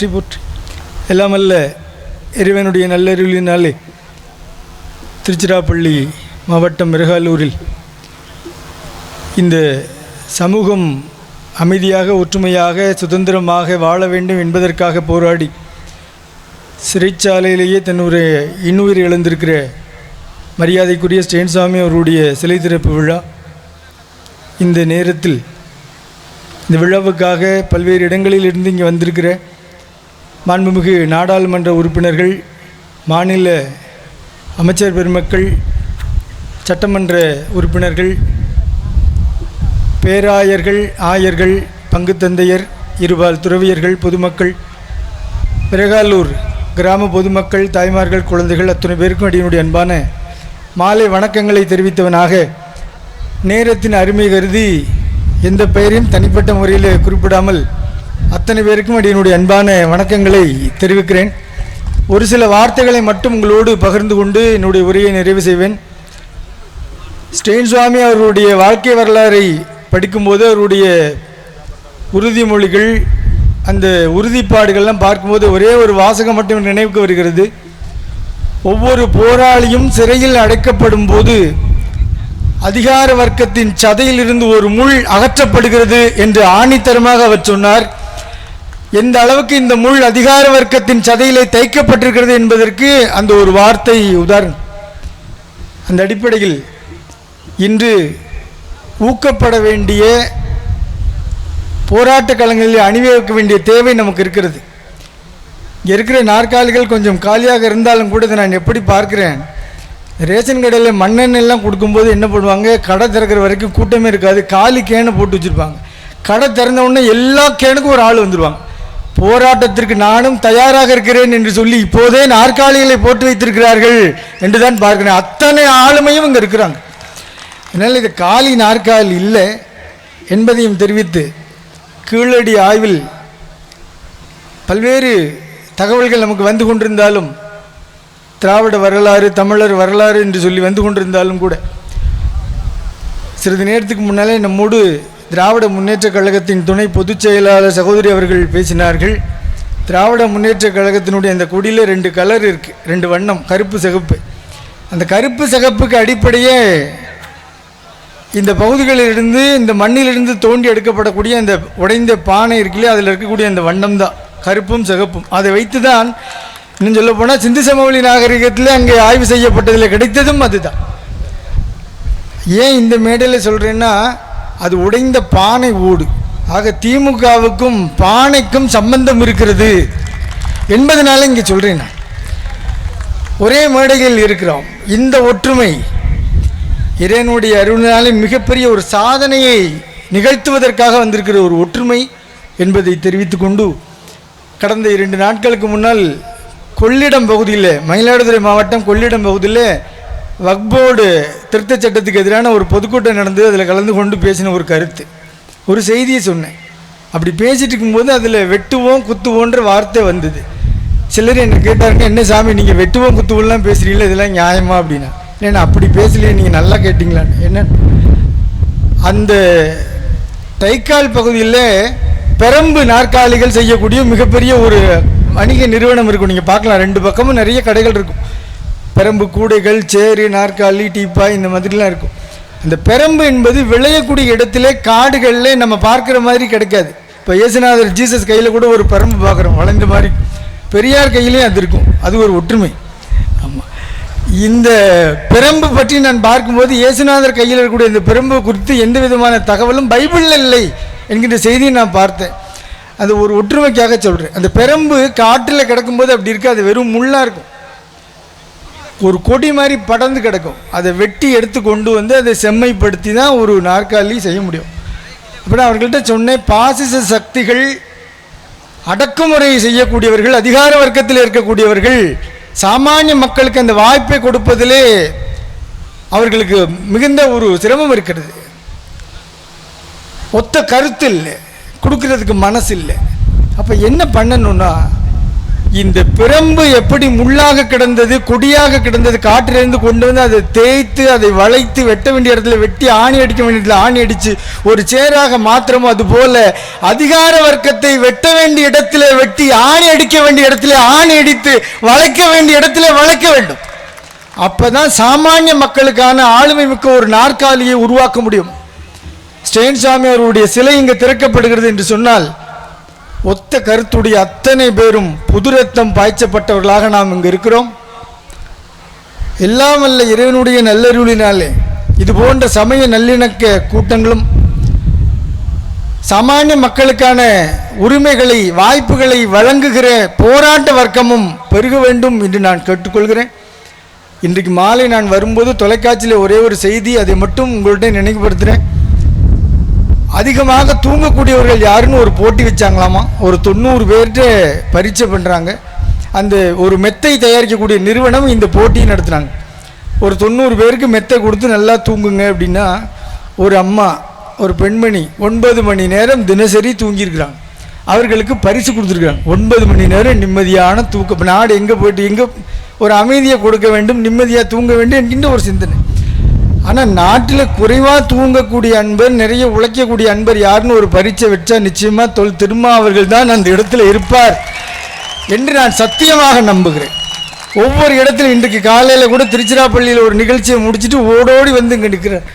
போற்றி போற்றி. எல்லாம் அல்ல இறைவனுடைய நல்லருளினாலே திருச்சிராப்பள்ளி மாவட்டம் மிருகாலூரில் இந்த சமூகம் அமைதியாக ஒற்றுமையாக சுதந்திரமாக வாழ வேண்டும் என்பதற்காக போராடி சிறைச்சாலையிலேயே தன்னுடைய இன்னுயிர் இழந்திருக்கிற மரியாதைக்குரிய ஸ்டேன்சாமி அவருடைய சிலை திறப்பு விழா. இந்த நேரத்தில் இந்த விழாவுக்காக பல்வேறு இடங்களில் இருந்து இங்கே வந்திருக்கிற மாண்புமிகு நாடாளுமன்ற உறுப்பினர்கள் மாநில அமைச்சர் பெருமக்கள் சட்டமன்ற உறுப்பினர்கள் பேராயர்கள் ஆயர்கள் பங்கு தந்தையர் இருபால் துறவியர்கள் பொதுமக்கள் பிரகாலூர் கிராம பொதுமக்கள் தாய்மார்கள் குழந்தைகள் அத்தனை பேருக்கும் அடியினுடைய அன்பான மாலை வணக்கங்களை தெரிவித்தவனாக நேரத்தின் அருமை கருதி எந்த பெயரையும் தனிப்பட்ட முறையில் குறிப்பிடாமல் அத்தனை பேருக்கும் என்னுடைய அன்பான வணக்கங்களை தெரிவிக்கிறேன். ஒரு சில வார்த்தைகளை மட்டும் உங்களோடு பகிர்ந்து கொண்டு என்னுடைய உரையை நிறைவு செய்வேன். ஸ்டெயின் சுவாமி அவருடைய வாழ்க்கை வரலாறை படிக்கும்போது அவருடைய உறுதிமொழிகள் அந்த உறுதிப்பாடுகள்லாம் பார்க்கும்போது ஒரே ஒரு வாசகம் மட்டும் நினைவுக்கு வருகிறது. ஒவ்வொரு போராளியும் சிறையில் அடைக்கப்படும் போது அதிகார வர்க்கத்தின் சதையிலிருந்து ஒரு முள் அகற்றப்படுகிறது என்று ஆணித்தரமாக அவர் சொன்னார். எந்த அளவுக்கு இந்த முள் அதிகார வர்க்கத்தின் சதையிலே தைக்கப்பட்டிருக்கிறது என்பதற்கு அந்த ஒரு வார்த்தை உதாரணம். அந்த அடிப்படையில் இன்று ஊக்கப்பட வேண்டிய போராட்ட களங்களில் அணிவகுக்க வேண்டிய தேவை நமக்கு இருக்கிறது. இங்கே இருக்கிற நாற்காலிகள் கொஞ்சம் காலியாக இருந்தாலும் கூட இதை நான் எப்படி பார்க்குறேன்? ரேஷன் கடையில் மண்ணெண்ணெல்லாம் கொடுக்கும்போது என்ன பண்ணுவாங்க? கடை திறக்கிற வரைக்கும் கூட்டமே இருக்காது. காலி கேனை போட்டு வச்சுருப்பாங்க. கடை திறந்த உடனே எல்லா கேனுக்கும் ஒரு ஆள் வந்துடுவாங்க போராட்டத்திற்கு நானும் தயாராக இருக்கிறேன் என்று சொல்லி இப்போதே நாற்காலிகளை போட்டு வைத்திருக்கிறார்கள் என்று தான் பார்க்கிறேன். அத்தனை ஆளுமையும் இங்கே இருக்கிறாங்க. அதனால் இது காலி நாற்காலி இல்லை என்பதையும் தெரிவித்து கீழடி ஆய்வில் பல்வேறு தகவல்கள் நமக்கு வந்து கொண்டிருந்தாலும் திராவிட வரலாறு தமிழர் வரலாறு என்று சொல்லி வந்து கொண்டிருந்தாலும் கூட சிறிது நேரத்துக்கு முன்னாலே நம்மோடு திராவிட முன்னேற்றக் கழகத்தின் துணை பொதுச் செயலாளர் சகோதரி அவர்கள் பேசினார்கள். திராவிட முன்னேற்றக் கழகத்தினுடைய அந்த கொடியில் ரெண்டு கலர் இருக்குது ரெண்டு வண்ணம் கருப்பு சிகப்பு. அந்த கருப்பு சிகப்புக்கு அடிப்படையே இந்த பகுதிகளிலிருந்து இந்த மண்ணிலிருந்து தோண்டி எடுக்கப்படக்கூடிய அந்த உடைந்த பானை இருக்குல்லையே அதில் இருக்கக்கூடிய அந்த வண்ணம் தான் கருப்பும் சிகப்பும். அதை வைத்து தான் இன்னும் சொல்ல போனால் சிந்து சமவெளி நாகரிகத்தில் அங்கே ஆய்வு செய்யப்பட்டதில் கிடைத்ததும் அதுதான். ஏன் இந்த மேடையில் சொல்கிறேன்னா அது உடைந்த பானை ஓடு ஆக திமுகவுக்கும் பானைக்கும் சம்பந்தம் இருக்கிறது என்பதனால இங்கே சொல்கிறேன் நான். ஒரே மேடையில் இருக்கிறோம். இந்த ஒற்றுமை இறைவனுடைய அருளினாலே மிகப்பெரிய ஒரு சாதனையை நிகழ்த்துவதற்காக வந்திருக்கிற ஒரு ஒற்றுமை என்பதை தெரிவித்துக்கொண்டு கடந்த இரண்டு நாட்களுக்கு முன்னால் கொள்ளிடம் பகுதியில் மயிலாடுதுறை மாவட்டம் கொள்ளிடம் பகுதியில் வக்போர்டு திருத்தச் சட்டத்துக்கு எதிரான ஒரு பொதுக்கூட்டம் நடந்து அதில் கலந்து கொண்டு பேசின ஒரு கருத்து. ஒரு செய்தியை சொன்னேன். அப்படி பேசிட்டு இருக்கும்போது அதில் வெட்டுவோம் குத்துவோன்ற வார்த்தை வந்தது. சிலர் என்ன கேட்டாருங்க என்ன சாமி நீங்கள் வெட்டுவோம் குத்துவோம்லாம் பேசுகிறீங்களா இதெல்லாம் நியாயமா? அப்படின்னா. இல்லைண்ணா அப்படி பேசலையே நீங்கள் நல்லா கேட்டிங்களான்னு. என்ன? அந்த தைக்கால் பகுதியில் பெரம்பு நாற்காலிகள் செய்யக்கூடிய மிகப்பெரிய ஒரு வணிக நிறுவனம் இருக்கும். நீங்கள் பார்க்கலாம் ரெண்டு பக்கமும் நிறைய கடைகள் இருக்கும். பெரம்பு கூடைகள் சேரு நாற்காலி டீப்பாய் இந்த மாதிரிலாம் இருக்கும். அந்த பெரம்பு என்பது விளையக்கூடிய இடத்துல காடுகளில் நம்ம பார்க்குற மாதிரி கிடைக்காது. இப்போ இயேசுநாதர் ஜீசஸ் கையில் கூட ஒரு பெரம்பு பார்க்குறோம் வளைந்த மாதிரி. பெரியார் கையிலையும் அது இருக்கும். அது ஒரு ஒற்றுமை. ஆமாம் இந்த பிரம்பு பற்றி நான் பார்க்கும்போது இயேசுநாதர் கையில் இருக்கக்கூடிய இந்த பெரம்பு குறித்து எந்த விதமான தகவலும் பைபிளில் இல்லை என்கின்ற செய்தியை நான் பார்த்தேன். அது ஒரு ஒற்றுமைக்காக சொல்கிறேன் அந்த பெரம்பு காட்டில் கிடக்கும்போது அப்படி இருக்குது. அது வெறும் முள்ளாக இருக்கும். ஒரு கொடி மாதிரி படர்ந்து கிடக்கும். அதை வெட்டி எடுத்து கொண்டு வந்து அதை செம்மைப்படுத்தி தான் ஒரு நாற்காலி செய்ய முடியும். அப்படி அவர்கள்ட்ட சொன்னேன் பாசிச சக்திகள் அடக்குமுறை செய்யக்கூடியவர்கள் அதிகார வர்க்கத்தில் இருக்கக்கூடியவர்கள் சாமானிய மக்களுக்கு அந்த வாய்ப்பை கொடுப்பதிலே அவர்களுக்கு மிகுந்த ஒரு சிரமம் இருக்கிறது. ஒத்த கருத்து இல்லை. கொடுக்கறதுக்கு மனசு இல்லை அப்போ என்ன பண்ணணுன்னா இந்த பிரம்பு எப்படி முள்ளாக கிடந்தது கொடியாக கிடந்தது காற்றிலிருந்து கொண்டு வந்து அதை தேய்த்து அதை வளைத்து வெட்ட வேண்டிய இடத்துல வெட்டி ஆணி அடிக்க வேண்டிய இடத்துல ஆணி அடித்து ஒரு சேராக மாத்திரமோ அதுபோல அதிகார வர்க்கத்தை வெட்ட வேண்டிய இடத்துல வெட்டி ஆணி அடிக்க வேண்டிய இடத்துல ஆணி அடித்து வளைக்க வேண்டிய இடத்துல வளைக்க வேண்டும். அப்போதான் சாமானிய மக்களுக்கான ஆளுமை மிக்க ஒரு நாற்காலியை உருவாக்க முடியும். ஸ்டெயின் சாமி அவருடைய சிலை இங்கே திறக்கப்படுகிறது என்று சொன்னால் ஒத்த கருத்துடைய அத்தனை பேரும் புது ரத்தம் பாய்ச்சப்பட்டவர்களாக நாம் இங்கு இருக்கிறோம். எல்லாம் அல்ல இறைவனுடைய நல்லருளினாலே. இது போன்ற சமய நல்லிணக்க கூட்டங்களும் சாமானிய மக்களுக்கான உரிமைகளை வாய்ப்புகளை வழங்குகிற போராட்ட வர்க்கமும் பெருக வேண்டும் என்று நான் கேட்டுக்கொள்கிறேன். இன்றைக்கு மாலை நான் வரும்போது தொலைக்காட்சியில் ஒரே ஒரு செய்தி அதை மட்டும் உங்கள்கிட்ட நினைவுபடுத்துகிறேன் அதிகமாக தூங்கக்கூடியவர்கள் யாருன்னு ஒரு போட்டி வச்சாங்களாமா? ஒரு தொண்ணூறு பேர்கிட்ட பரீட்சை பண்ணுறாங்க அந்த ஒரு மெத்தை தயாரிக்கக்கூடிய நிறுவனம் இந்த போட்டியை நடத்துனாங்க ஒரு தொண்ணூறு பேருக்கு மெத்தை கொடுத்து நல்லா தூங்குங்க அப்படின்னா ஒரு அம்மா ஒரு பெண்மணி ஒன்பது மணி நேரம் தினசரி தூங்கியிருக்கிறாங்க. அவர்களுக்கு பரிசு கொடுத்துருக்காங்க ஒன்பது மணி நேரம் நிம்மதியான தூக்கம். நாடு எங்கே போயிட்டு எங்கே ஒரு அமைதியை கொடுக்க வேண்டும் நிம்மதியாக தூங்க வேண்டும் என்கின்ற ஒரு சிந்தனை. ஆனால் நாட்டில் குறைவாக தூங்கக்கூடிய அன்பர் நிறைய உழைக்கக்கூடிய அன்பர் யாருன்னு ஒரு பரீட்சை வச்சா நிச்சயமாக தொல் திருமாவர்கள் தான் அந்த இடத்துல இருப்பார் என்று நான் சத்தியமாக நம்புகிறேன். ஒவ்வொரு இடத்துல இன்றைக்கு காலையில் கூட திருச்சிராப்பள்ளியில் ஒரு நிகழ்ச்சியை முடிச்சுட்டு ஓடோடி வந்து இங்கே நிற்கிறார்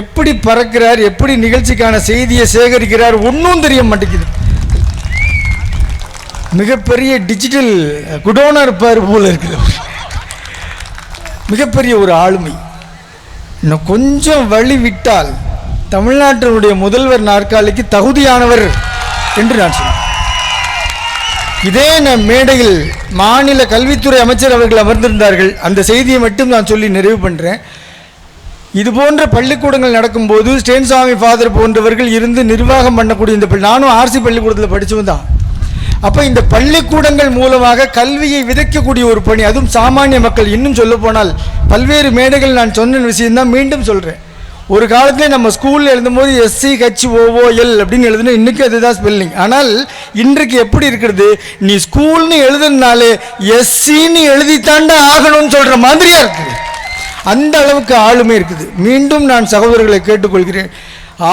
எப்படி பறக்கிறார் எப்படி நிகழ்ச்சிக்கான செய்தியை சேகரிக்கிறார் ஒன்றும் தெரிய மாட்டேங்குது. மிகப்பெரிய டிஜிட்டல் குடோனா இருப்பார் போல இருக்குது அவர். மிகப்பெரிய ஒரு ஆளுமை. இன்னும் கொஞ்சம் வழி விட்டால் தமிழ்நாட்டினுடைய முதல்வர் நாற்காலிக்கு தகுதியானவர் என்று நான் சொன்னேன். இதே நம் மேடையில் மாநில கல்வித்துறை அமைச்சர் அவர்கள் அமர்ந்திருந்தார்கள். அந்த செய்தியை மட்டும் நான் சொல்லி நிறைவு பண்ணுறேன் இது போன்ற பள்ளிக்கூடங்கள் நடக்கும்போது ஸ்டேன்சாமி ஃபாதர் போன்றவர்கள் இருந்து நிர்வாகம் பண்ணக்கூடிய இந்த நானும் ஆர்சி பள்ளிக்கூடத்தில் படித்தவன் தான். அப்போ இந்த பள்ளிக்கூடங்கள் மூலமாக கல்வியை விதைக்கக்கூடிய ஒரு பணி. அதுவும் சாமானிய மக்கள் இன்னும் சொல்ல போனால் பல்வேறு மேடைகள் நான் சொன்ன விஷயம்தான் மீண்டும் சொல்கிறேன் ஒரு காலத்தில் நம்ம ஸ்கூலில் எழுதும்போது எஸ்சி ஹெச் ஓஓஎல் அப்படின்னு எழுதுனா இன்றைக்கும் அதுதான் ஸ்பெல்லிங் ஆனால் இன்றைக்கு எப்படி இருக்கிறது? நீ ஸ்கூல்னு எழுதுனாலே எஸ்சின்னு எழுதித்தாண்டா ஆகணும்னு சொல்கிற மாதிரியா இருக்குது அந்த அளவுக்கு ஆளுமை இருக்குது. மீண்டும் நான் சகோதரர்களை கேட்டுக்கொள்கிறேன்.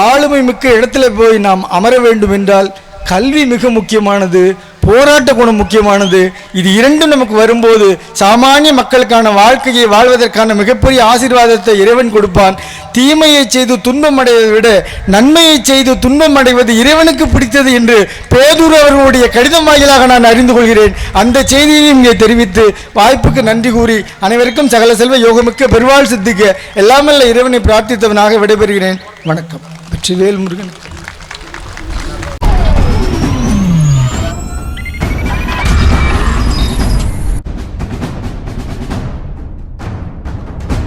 ஆளுமை மிக்க இடத்துல போய் நாம் அமர வேண்டும் என்றால் கல்வி மிக முக்கியமானது போராட்ட குணம் முக்கியமானது. இது இரண்டும் நமக்கு வரும்போது சாமானிய மக்களுக்கான வாழ்க்கையை வாழ்வதற்கான மிகப்பெரிய ஆசீர்வாதத்தை இறைவன் கொடுப்பான். தீமையை செய்து துன்பம் அடைவதை விட நன்மையை செய்து துன்பம் அடைவது இறைவனுக்கு பிடித்தது என்று பேதூர் அவர்களுடைய கடிதம் வாயிலாக நான் அறிந்து கொள்கிறேன். அந்த செய்தியையும் இங்கே தெரிவித்து வாய்ப்புக்கு நன்றி கூறி அனைவருக்கும் சகல செல்வ யோகமிக்க பெருவாள் சித்திக்க எல்லாமல்ல இறைவனை பிரார்த்தித்தவனாக விடைபெறுகிறேன். வணக்கம். வெற்றிவேல் முருகன்.